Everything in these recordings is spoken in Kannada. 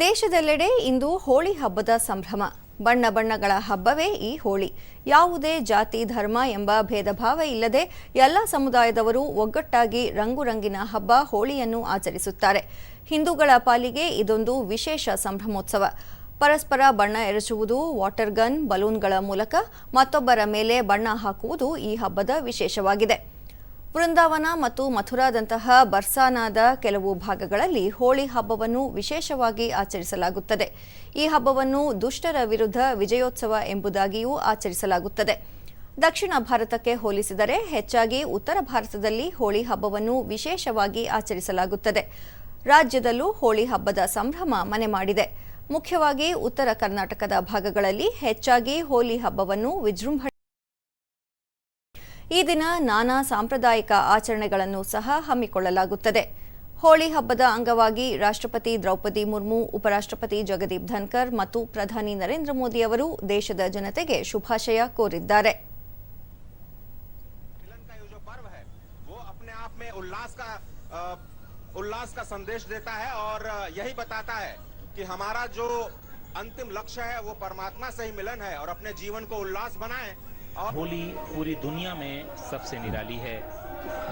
ದೇಶದೆಲ್ಲೆಡೆ ಇಂದು ಹೋಳಿ ಹಬ್ಬದ ಸಂಭ್ರಮ. ಬಣ್ಣ ಬಣ್ಣಗಳ ಹಬ್ಬವೇ ಈ ಹೋಳಿ. ಯಾವುದೇ ಜಾತಿ, ಧರ್ಮ ಎಂಬ ಭೇದಭಾವ ಇಲ್ಲದೆ ಎಲ್ಲ ಸಮುದಾಯದವರು ಒಗ್ಗಟ್ಟಾಗಿ ರಂಗುರಂಗಿನ ಹಬ್ಬ ಹೋಳಿಯನ್ನು ಆಚರಿಸುತ್ತಾರೆ. ಹಿಂದೂಗಳ ಪಾಲಿಗೆ ಇದೊಂದು ವಿಶೇಷ ಸಂಭ್ರಮೋತ್ಸವ. ಪರಸ್ಪರ ಬಣ್ಣ ಎರಚುವುದು ವಾಟರ್ ಗನ್, ಬಲೂನ್ಗಳ ಮೂಲಕ ಮತ್ತೊಬ್ಬರ ಮೇಲೆ ಬಣ್ಣ ಹಾಕುವುದು ಈ ಹಬ್ಬದ ವಿಶೇಷವಾಗಿದೆ. ವೃಂದಾವನ ಮತ್ತು ಮಥುರಾದಂತಹ ಬರ್ಸಾನಾದ ಕೆಲವು ಭಾಗಗಳಲ್ಲಿ ಹೋಳಿ ಹಬ್ಬವನ್ನು ವಿಶೇಷವಾಗಿ ಆಚರಿಸಲಾಗುತ್ತದೆ. ಈ ಹಬ್ಬವನ್ನು ದುಷ್ಟರ ವಿರುದ್ಧ ವಿಜಯೋತ್ಸವ ಎಂಬುದಾಗಿಯೂ ಆಚರಿಸಲಾಗುತ್ತದೆ. ದಕ್ಷಿಣ ಭಾರತಕ್ಕೆ ಹೋಲಿಸಿದರೆ ಹೆಚ್ಚಾಗಿ ಉತ್ತರ ಭಾರತದಲ್ಲಿ ಹೋಳಿ ಹಬ್ಬವನ್ನು ವಿಶೇಷವಾಗಿ ಆಚರಿಸಲಾಗುತ್ತದೆ. ರಾಜ್ಯದಲ್ಲೂ ಹೋಳಿ ಹಬ್ಬದ ಸಂಭ್ರಮ ಮನೆ ಮಾಡಿದೆ. ಮುಖ್ಯವಾಗಿ ಉತ್ತರ ಕರ್ನಾಟಕದ ಭಾಗಗಳಲ್ಲಿ ಹೆಚ್ಚಾಗಿ ಹೋಳಿ ಹಬ್ಬವನ್ನು ವಿಜೃಂಭಣೆ ಈ ದಿನ ನಾನಾ ಸಾಂಪ್ರದಾಯಿಕ ಆಚರಣೆಗಳನ್ನು ಸಹ ಹಮ್ಮಿಕೊಳ್ಳಲಾಗುತ್ತದೆ ಹೋಳಿ ಹಬ್ಬದ ಅಂಗವಾಗಿ ರಾಷ್ಟ್ರಪತಿ ದ್ರೌಪದಿ ಮುರ್ಮು ಉಪರಾಷ್ಟ್ರಪತಿ ಜಗದೀಪ್ ಧನ್ಕರ್ ಮತ್ತು ಪ್ರಧಾನಿ ನರೇಂದ್ರ ಮೋದಿ ಅವರು ದೇಶದ ಜನತೆಗೆ ಶುಭಾಶಯ ಕೋರಿದ್ದಾರೆ मिलन का ये जो पर्व है वो अपने आप में उल्लास का अ, उल्लास का संदेश देता है और अ, यही बताता है कि हमारा जो अंतिम लक्ष्य है वो परमात्मा से ही मिलन है और अपने जीवन को उल्लास बनाएं और होली पूरी दुनिया में सबसे निराली है।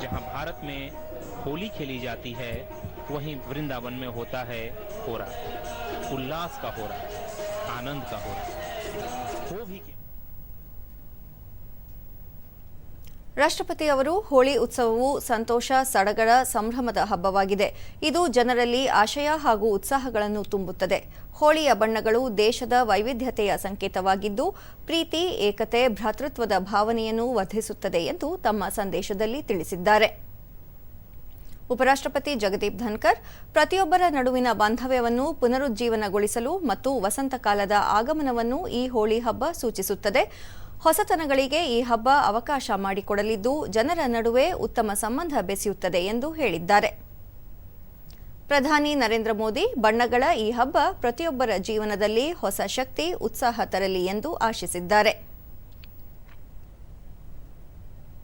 जहाँ भारत में होली खेली जाती है, वहीं वृंदावन में होता है होरा। उल्लास का होरा, आनंद का होरा। ರಾಷ್ಟ್ರಪತಿ ಅವರು ಹೋಳಿ ಉತ್ಸವವು ಸಂತೋಷ, ಸಡಗರ, ಸಂಭ್ರಮದ ಹಬ್ಬವಾಗಿದೆ. ಇದು ಜನರಲ್ಲಿ ಆಶಯ ಹಾಗೂ ಉತ್ಸಾಹಗಳನ್ನು ತುಂಬುತ್ತದೆ. ಹೋಳಿಯ ಬಣ್ಣಗಳು ದೇಶದ ವೈವಿಧ್ಯತೆಯ ಸಂಕೇತವಾಗಿದ್ದು, ಪ್ರೀತಿ, ಏಕತೆ, ಭ್ರಾತೃತ್ವದ ಭಾವನೆಯನ್ನು ವರ್ಧಿಸುತ್ತದೆ ಎಂದು ತಮ್ಮ ಸಂದೇಶದಲ್ಲಿ ತಿಳಿಸಿದ್ದಾರೆ. ಉಪರಾಷ್ಟ್ರಪತಿ ಜಗದೀಪ್ ಧನ್ಕರ್, ಪ್ರತಿಯೊಬ್ಬರ ನಡುವಿನ ಬಾಂಧವ್ಯವನ್ನು ಪುನರುಜ್ಜೀವನಗೊಳಿಸಲು ಮತ್ತು ವಸಂತಕಾಲದ ಆಗಮನವನ್ನು ಈ ಹೋಳಿ ಹಬ್ಬ ಸೂಚಿಸುತ್ತದೆ. ಹೊಸತನಗಳಿಗೆ ಈ ಹಬ್ಬ ಅವಕಾಶ ಮಾಡಿಕೊಡಲಿದ್ದು ಜನರ ನಡುವೆ ಉತ್ತಮ ಸಂಬಂಧ ಬೆಸೆಯುತ್ತದೆ ಎಂದು ಹೇಳಿದ್ದಾರೆ. ಪ್ರಧಾನಿ ನರೇಂದ್ರ ಮೋದಿ ಬಣ್ಣಗಳ ಈ ಹಬ್ಬ ಪ್ರತಿಯೊಬ್ಬರ ಜೀವನದಲ್ಲಿ ಹೊಸ ಶಕ್ತಿ, ಉತ್ಸಾಹ ತರಲಿ ಎಂದು ಆಶಿಸಿದ್ದಾರೆ.